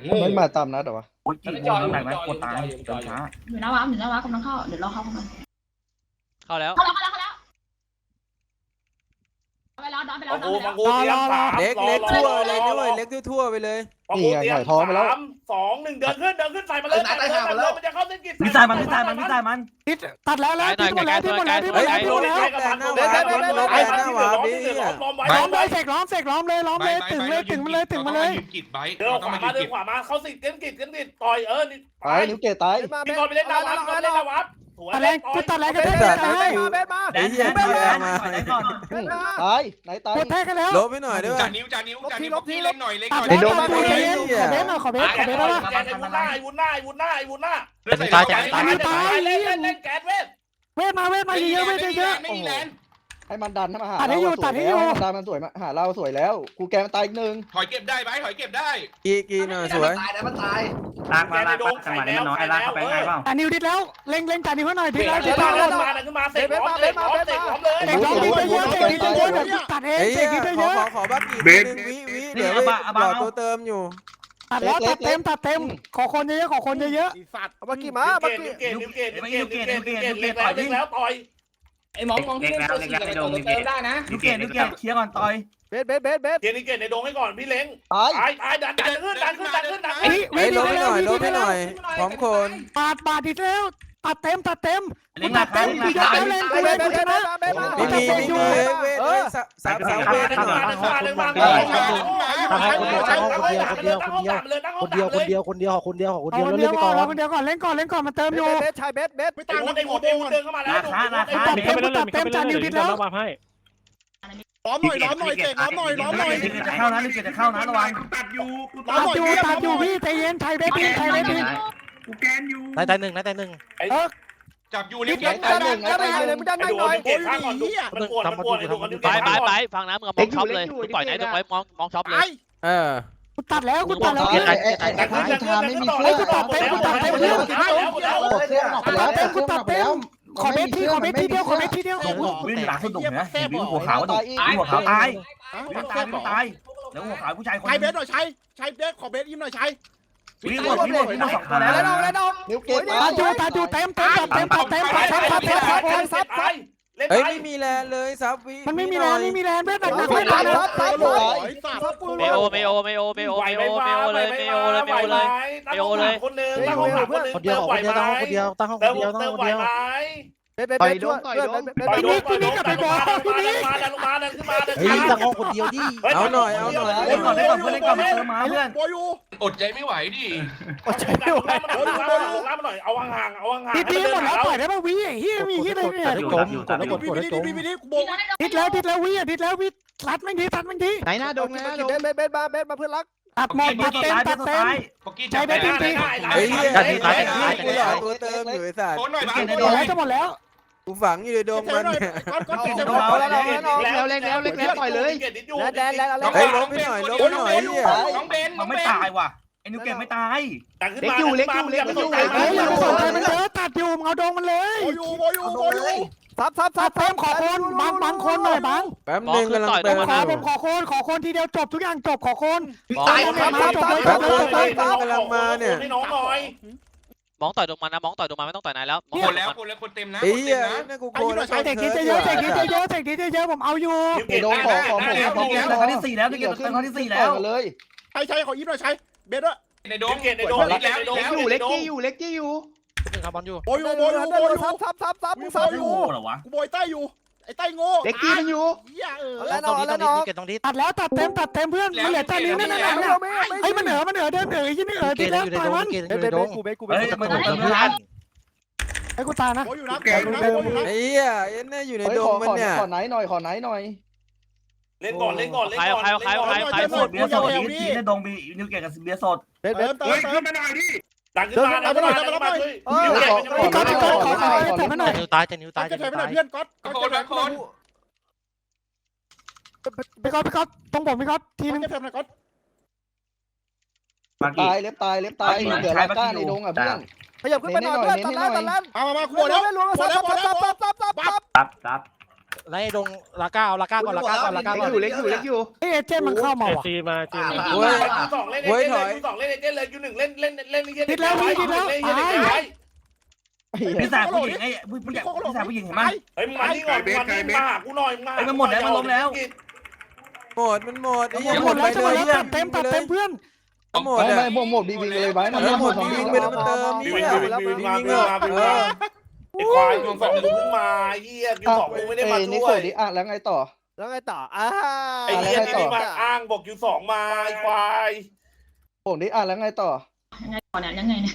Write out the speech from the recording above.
ไม่มาตามนัดเหรอวะโอ้ยกี่โมงไหนไหมกดตายเดินช้า อยู่หน้าว้าอยู่หน้าว้ากำลังเข้า เดี๋ยวรอเข้าเข้ามาเข้าแล้ว เข้าแล้วเข้าแล้วเข้าแล้ว ไปแล้วดอนไปแล้มาวดอกูนไปมาแล้วกูเตรียมสามเล็กรอเล็กรอทั่วรอเลยรอด้วยเล็กทั่วๆไปเลยมากูเตรียมสามสองหนึ่งเดินขึ้นเดินขึ้นใส่มาเลยใส่มาเลยใส่มาเลยมันจะเข้าเส้นกิจพี่ตายมันพี่ตายมันพี่ตายมันตัดแล้วแล้วทิ้งหมดแล้วทิ้งหมดแล้วทิ้งหมดแล้วทิ้งหมดแล้วไอ้พันที่เหลือล้อมที่เหลือล้อมล้อมไว้ล้ล้ออมมเลไว้ยเสกล้อมเสกล้อมเลยล้อมเลยถึงเลยถึงมันเลยถึงมันเลยยืนกิดไบเดินขวามาเดินขวามาเข้าสิเกินกิจเกินกิจต่อยเออนี่ตายนิ้วเกตตายพี่กอนไปเล่นดาวัดพี่กอนไปเล่นดาวัดสวย ตัดแรงกูตัดแรงกันได้ตัดตัดให้ให้อยู่แดนแดนแดนไหนก่อนอืมตายไหนตายกดแท้กันแล้วลบไปหน่อยด้วยจานิ้วจานิ้วจานิ้วพี่เล็กหน่อยเล็กหตัดน่อยแล้วตัดใจเย็นขอเบสหน่อยขอเบสขอเบสได้ปะแกนไอ้วุ้นหน้าไอ้วุ้นหน้าไอ้วุ้นหน้าไอ้วุ้นหน้าไอ้วุ้นหน้าตายตายตายตายเล่นเล่นเล่นแกนเวทเวทมาเวทมาเยอะเวทเยอะไม่มีแลน ให้มันดันให้มาหาตัดให้เราอยู่สตัวดยให้แล้อยู่วดันมันสวยมาหาเราสวยแล้ว กูแกมันตายอีกหนึ่งถอยเก็บได้ไบถอยเก็บได้ กีกีหน่อยสวย ตายแล้วมันตายลากมาลากมาจังหวะนี้มันน้อยลากเข้าไปง่ายเปล่าตัดนิวดิดแล้วเล็งเล็งตัดนิวให้หน่อยดิดแล้วดิเดี๋ดยวแล้วมาเดินมาเดินขึ้นมาเสกล้อมเสกล้อมเสกล้อมเลยเสกล้อมดิดเยอะเสกดิดเยอะเดี๋ยวตัดเองเฮ้ยเสกดิดขเยออะขอขอบักกี่นึงวิวิเดี๋ยวหลอดตัวเติมอยู่ ตัดแล้วตัดเต็มตัดเต็มขอคนเยอะๆขอคนเยอะสัตว์เมื่อกี้มาเมื่อกี้เกตเกตเกตเกตเกตเกตเล็กแล้วเล็กแล้วต่อย ไอ้หมองมองที่เล่นตัวสี่กับตัวเติมได้นะลูกเกดลูกเกดเคลียร์ก่อนต่อยเบสเบสเบสเบสเกตเกตในดงให้ก่อนพี่เล้งตายตายตายดันดันขึ้นดันขึ้นดันขึ้นดันๆขึ้นวิเฮ้วิยดิลดบให้แล้หวน่อยวิลดิบดให้หแล้น่วอยพร้อมคนปาดปาดดิดแล้ว ตัดเต็มตัดเต็มเล็งหนักเต็มกูยกแล้วเล็งกูเล็งกูชนะไม่มีไม่มีเวทเวทสามสามเวทหน่อยเดินมาเดินมาเดินมาตั้งห้องสามเลยตั้งห้องคนสามเดียวเลคนยเดียวคนเดียวคนเดียวขอคนเอาเดียวคนแล้วเดีเล่ยวนไปก่ก่ออนนเอาคนเดียวก่อนเล่นก่อนเล่นก่อนมันเติมอยู่เบสชายเบสเบสไม่ตั้งในหัวเต็มเดินเข้ามาแล้วตัดเต็มกูตัดเต็มจานนิวดิดแล้วล้อมหน่อยล้อมหน่อยเกดล้อมหน่อยล้อมหน่อยจะเข้านะลูกเกดจะเข้านะระวังตัดอยู่ตัดอยู่ตัดอยู่พี่ใจเย็นไทยเบสทีไทยเบสที กูแกนอยู่นายตายหนึ่งนายตายหนึ่งจับอยู่นิ้วไหนตายหนึ่งไหนตายหนึ่งไอ้ดูเกตข้างก่อนดูมันปวดมันปวดไอ้ดูกันดูไปไปไปฟังนะมึงเอามองช็อปเลยมึงปล่อยไหนตรงไว้มองมองช็อปเลยเออกูตัดแล้วกูตัดแล้วไอ้ไอ้ไอ้ไอ้ไอ้ทามไม่มีเสื้อกูตัดเต็มกูตัดเต็มแล้แล้ววแล้วกดเสื้อออกไปแล้วเต็มกูตัดเต็มขอเบสทีขอเบสทีเดียวขอเบสทีเดียวโอ้โหวิ่งหลังสุดดุนะวิ่งหัวขาวดุวิ่งหัวขาวตายวิ่งตายวิ่งตายแล้วหัวขาวผู้ชายคนใช้เบสหน่อยใช้ใช้เบสขอเบสยิ้มหน่อยใช้ วิ่งหมดวิ่งหมดวิ่งหมดสองตัวแล้วนิ้วเกตตัตาดอยู่ตัดอยู่เต็มเต็มตัดเต็มตัดเต็มตัดเต็มตัดเต็มตัดเต็มซับซับเล่นเฮ้ยไปไม่มีแรงเลยซับวิมันไม่มีแรงไม่มีแรงเบสหนักหนักไม่ตัดนะเมโอเมโอเมโอเมโอไหวเมไหมโอเมโอเลยเมโอเลยเมโอเลยตั้งห้องสามคนหนึ่งตั้งห้องสามคนหนึ่งคนเดียวคนเดียวตั้งห้องคนเดียวตั้งห้องคเติมนเดียวตั้งเติห้มองคไหวนเดียวไหม เบสเบสเบสช่วยเพื่อนเบสไปเบสโดนไปโดนไปโดนไปโดนดันลงมาดันลงมาดันขึ้นมาดันเฮ้ยตั้งห้องคนเดียวดิเล่นก่อนเล่นก่อนเล่นก่อนเล่นก่อนมาเติมมาเพื่อนโบยูอดใจไม่ไหวดิโอ้ยไม่ไหวมาหน่อยเอาห่างๆเอาห่างๆทีทีหมดแล้วปล่อยได้ป่ะวิเฮียมีเฮียอะไรเนี่ยกดกดแล้วกดวีกดวีแล้วดีกดวีดีกูโบทิดแล้วทิดแล้ววิอะทิดแล้ววิตัดไม่ทีตัดไม่ทีไหนหน้าดงนะดงเบสเบสเบสมาเบสมาเพื่อนรักตัดหมดตัดเต็มตัดเต็มปกี้จับได้เฮ้ยได้กูได้หลอกตัวเติมอยู่ไอ้สัตว์โอนหน่อยบ้างหมดแล้วจะหมดแล้ว กูฝังอยู่ในดงมันเนี่ยก้อนก้อนเจ็บแล้วเล่นแล้วเล่นแล้วปล่อยเลยแล้วแดนแล้วอะไรเฮ้ยลบไปหน่อยลบไปหน่อยเนี่ยน้องเบนน้มัอนงไม่เบนตายว่ะไอ้นิวเกมไม่ตายเล็กอยู่เล็กอยู่เล็กอยู่เฮ้ยอย่าไปสนใจมันเยอะตัดอยู่เอาดงมันเลยโบยูโบยูโบยูซับซับซัตับดเต็มขอคนบางบางคนหน่อยบางแป๊บนึงกำลังผเติมมขออผยู่มขอคนขอคนทีเดียวจบทุกอย่างจบขอคนมองแป๊บนึงกำลังมาเนี่ย มองต่อยตรงมันนะมองต่อยตรงมันไม่ต้องต่อยไหนแล้วมองคต่อนยตรแล้วงมันคนแล้วคนเต็มนะไอ้คนเหี้เต็ยมนะนี่กูโกนแล้วเทคนิคเยอะเทคนิคเยอะเทคนิคเยอะผมเอาอยู่ดงขอของผมแล้วของเกมเป็นครั้งที่สี่แล้วเกมเป็นครั้งที่สี่แล้วเลยใช้ใช้ขอยิ้มหน่อยใช้เบสด้วยในดงเกตในโดนอีกแล้วในโดนอยู่เล็กกี้อยู่เล็กกี้อยู่ โบยูโบยูโบยูซับซับซับซับกูซับโง่เหรอวะกูโบยใต้อยู่ ไอ้ใต้โง่เล็กกี้มันอยู่เฮียเออแล้วนอนแล้วนอนตัดแล้วตัดเต็มตัดเต็มเพื่อนมันเหลือจานนี้นั่นนั่นนั่นเฮ้ยมันเหนือมันเหนือเดินเหนือยี่นี่เออเกทีตแล้วอยู่ในต่อยดงมันเกตอเฮ้ยยู่เบในสดงกูเบสกูเบเฮ้ยสมันเติมเพื่อนไอ้กูตายนะโบยูนะโบยูนะโบยูนะไอ้เหี้ยเอ็นเนี่ยอยู่ในเฮ้ยดของมันขอเนี่ยขอไหนหน่อยขอไหนหน่อย เล่นก่อนเล่นก่อนเล่นก่อนเบียร์สดเบียร์สดทีในดงบีนิวเกมกับเบียร์สดเบสเบเติสมเติเฮ้มยเติขึ้มนมาหน่อยดิ ดังขึ้นมาดังขึ้นมาดังขึ้นมาเลยพี่ก๊อตพี่ก๊อตขอขอเต็มให้หน่อยนิ้วตายจะนิ้วก้อตานยจะจะเทนิ้วไปหน่ตาอยยเพื่อนก้อนก้อนโคนละคนพี่ก๊อตพี่ก๊อตตรงผมพี่ก๊อตทีนึงจะเทไปหน่อยก้อนมากี่ตายเล็บตายเล็บตายเหลือลาก้าในดงอะเพื่อนขยับขึ้นไปหน่อยเพื่อนตัดแล้วตัดแล้วมามามากูโบโบแล้แล้ววไม่รู้ซับซับซับซับซับซับซับซับซับ แล้วไอ้ดงลาก้าเอาลาก้าก่อนลาก้าก่อนลาก้าก่อนอยู่เล็กอยู่เล็กอยู่เอ้เจนมันเข้ามาว่ะซีมาซีมาเว้ยคิวสองเล่นเล่นเลยคิวสองเล่นเล่นเลยคิวหนึ่งเล่นเล่นเล่นเล่นเล่นเล่นเล่นไว้พี่สายผู้หญิงไอ้ผู้หญิงพี่สายผู้หญิงเห็นไหมเฮ้ยมึงมานี่ก่อนมึงมานี่มาหากูหน่อยมึงมาไอ้มันหมดแล้วมันล้มแล้วหมดมันหมดไอ้หเหี้ยมหมดดแล้วไปจะหมเลดยแล้วตัดเต็มตัดเต็มเพื่อนหมดไม่อะไม่บวกหมดบีบีเลยไว้มันเออหหมมดดสองวิ่บีงไปแล้วมันเติมวินี่นอะวินแล้ววิมันนวิ่มางวินอะมาวินมา ไอ้เออควายคิวสองมึงเพิ่งมาเฮียคิวสองมึงไม่ได้มาเอ้นี่ด้วโคยดิอะแล้วไงต่อ แล้วไงต่ออ่าไอ้เฮียนี่มาอ้างบอกคิวสองมาไอ้ควายโคดิอะแล้วไงต่อ ยังไงก่อนเนี่ยยังไงเนี่ย